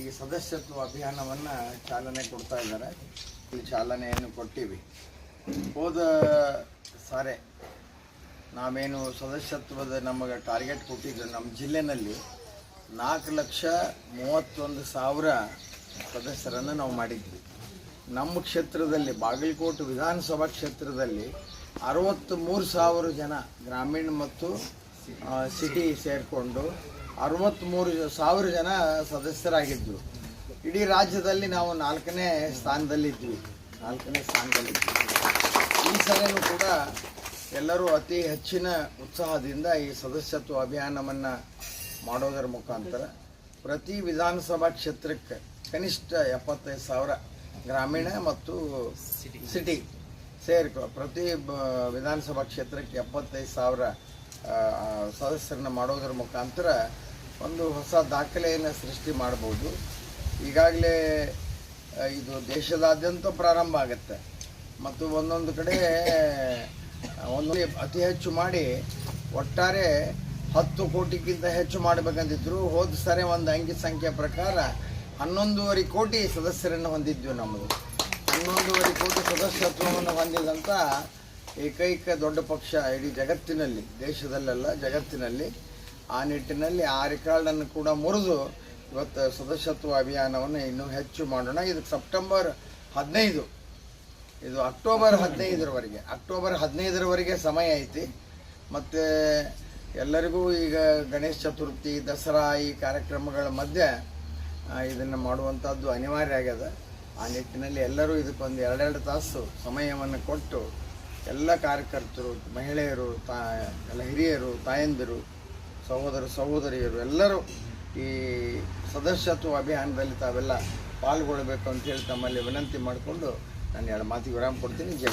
ಈ ಸದಸ್ಯತ್ವ ಅಭಿಯಾನವನ್ನು ಚಾಲನೆ ಕೊಡ್ತಾ ಇದ್ದಾರೆ. ಚಾಲನೆಯನ್ನು ಕೊಟ್ಟಿವಿ. ಹೋದ ಸಾರೆ ನಾವೇನು ಸದಸ್ಯತ್ವದ ನಮಗೆ ಟಾರ್ಗೆಟ್ ಕೊಟ್ಟಿದ್ರು ನಮ್ಮ ಜಿಲ್ಲೆನಲ್ಲಿ ನಾಲ್ಕು ಲಕ್ಷ ಮೂವತ್ತೊಂದು ಸಾವಿರ ಸದಸ್ಯರನ್ನು ನಾವು ಮಾಡಿದ್ವಿ. ನಮ್ಮ ಕ್ಷೇತ್ರದಲ್ಲಿ ಬಾಗಲಕೋಟೆ ವಿಧಾನಸಭಾ ಕ್ಷೇತ್ರದಲ್ಲಿ ಅರವತ್ತ್ಮೂರು ಸಾವಿರ ಜನ ಗ್ರಾಮೀಣ ಮತ್ತು ಸಿಟಿ ಸೇರಿಕೊಂಡು ಅರವತ್ತ್ಮೂರು ಸಾವಿರ ಜನ ಸದಸ್ಯರಾಗಿದ್ದರು ಇಡೀ ರಾಜ್ಯದಲ್ಲಿ ನಾವು ನಾಲ್ಕನೇ ಸ್ಥಾನದಲ್ಲಿದ್ವಿ. ನಾಲ್ಕನೇ ಸ್ಥಾನದಲ್ಲಿದ್ವಿ. ಈ ಸಲನೂ ಕೂಡ ಎಲ್ಲರೂ ಅತಿ ಹೆಚ್ಚಿನ ಉತ್ಸಾಹದಿಂದ ಈ ಸದಸ್ಯತ್ವ ಅಭಿಯಾನವನ್ನು ಮಾಡೋದರ ಮುಖಾಂತರ ಪ್ರತಿ ವಿಧಾನಸಭಾ ಕ್ಷೇತ್ರಕ್ಕೆ ಕನಿಷ್ಠ ಎಪ್ಪತ್ತೈದು ಸಾವಿರ ಗ್ರಾಮೀಣ ಮತ್ತು ಸಿಟಿ ಸೇರಿಕೊ ಪ್ರತಿ ವಿಧಾನಸಭಾ ಕ್ಷೇತ್ರಕ್ಕೆ ಎಪ್ಪತ್ತೈದು ಸಾವಿರ ಸದಸ್ಯರನ್ನ ಮಾಡೋದರ ಮುಖಾಂತರ ಒಂದು ಹೊಸ ದಾಖಲೆಯನ್ನು ಸೃಷ್ಟಿ ಮಾಡ್ಬೋದು. ಈಗಾಗಲೇ ಇದು ದೇಶದಾದ್ಯಂತ ಪ್ರಾರಂಭ ಆಗುತ್ತೆ. ಮತ್ತು ಒಂದೊಂದು ಕಡೆ ಒಂದು ಅತಿ ಹೆಚ್ಚು ಮಾಡಿ ಒಟ್ಟಾರೆ ಹತ್ತು ಕೋಟಿಗಿಂತ ಹೆಚ್ಚು ಮಾಡಬೇಕಂತಿದ್ರು, ಹೋದ ಸರಿ ಒಂದು ಅಂಕಿ ಸಂಖ್ಯೆ ಪ್ರಕಾರ ಹನ್ನೊಂದೂವರೆ ಕೋಟಿ ಸದಸ್ಯರನ್ನು ಹೊಂದಿದ್ವಿ ನಮ್ಮದು ಹನ್ನೊಂದೂವರೆ ಕೋಟಿ ಸದಸ್ಯತ್ವವನ್ನು ಹೊಂದಿದಂಥ ಏಕೈಕ ದೊಡ್ಡ ಪಕ್ಷ ಇಡೀ ಜಗತ್ತಿನಲ್ಲಿ, ದೇಶದಲ್ಲೆಲ್ಲ ಜಗತ್ತಿನಲ್ಲಿ ಆ ನಿಟ್ಟಿನಲ್ಲಿ ಆ ರೆಕಾರ್ಡನ್ನು ಕೂಡ ಮುರಿದು ಇವತ್ತು ಸದಸ್ಯತ್ವ ಅಭಿಯಾನವನ್ನು ಇನ್ನೂ ಹೆಚ್ಚು ಮಾಡೋಣ. ಇದು ಸೆಪ್ಟೆಂಬರ್ ಹದಿನೈದು. ಇದು ಅಕ್ಟೋಬರ್ ಹದಿನೈದರವರೆಗೆ. ಅಕ್ಟೋಬರ್ ಹದಿನೈದರವರೆಗೆ ಸಮಯ ಐತಿ. ಮತ್ತು ಎಲ್ಲರಿಗೂ ಈಗ ಗಣೇಶ ಚತುರ್ಥಿ, ದಸರಾ ಈ ಕಾರ್ಯಕ್ರಮಗಳ ಮಧ್ಯೆ ಇದನ್ನು ಮಾಡುವಂಥದ್ದು ಅನಿವಾರ್ಯ ಆಗ್ಯದ. ಆ ನಿಟ್ಟಿನಲ್ಲಿ ಎಲ್ಲರೂ ಇದಕ್ಕೊಂದು ಎರಡೆರಡು ತಾಸು ಸಮಯವನ್ನು ಕೊಟ್ಟು ಎಲ್ಲ ಕಾರ್ಯಕರ್ತರು, ಮಹಿಳೆಯರು, ತಾ, ಎಲ್ಲ ಹಿರಿಯರು, ತಾಯಂದಿರು ಸಹೋದರ ಸಹೋದರಿಯರು ಎಲ್ಲರೂ ಈ ಸದಸ್ಯತ್ವ ಅಭಿಯಾನದಲ್ಲಿ ತಾವೆಲ್ಲ ಪಾಲ್ಗೊಳ್ಬೇಕು ಅಂತ ಹೇಳಿ ತಮ್ಮಲ್ಲಿ ವಿನಂತಿ ಮಾಡಿಕೊಂಡು ನಾನು ಎರಡು ಮಾತಿಗೆ ವಿರಾಮ ಕೊಡ್ತೀನಿ ಜೈ.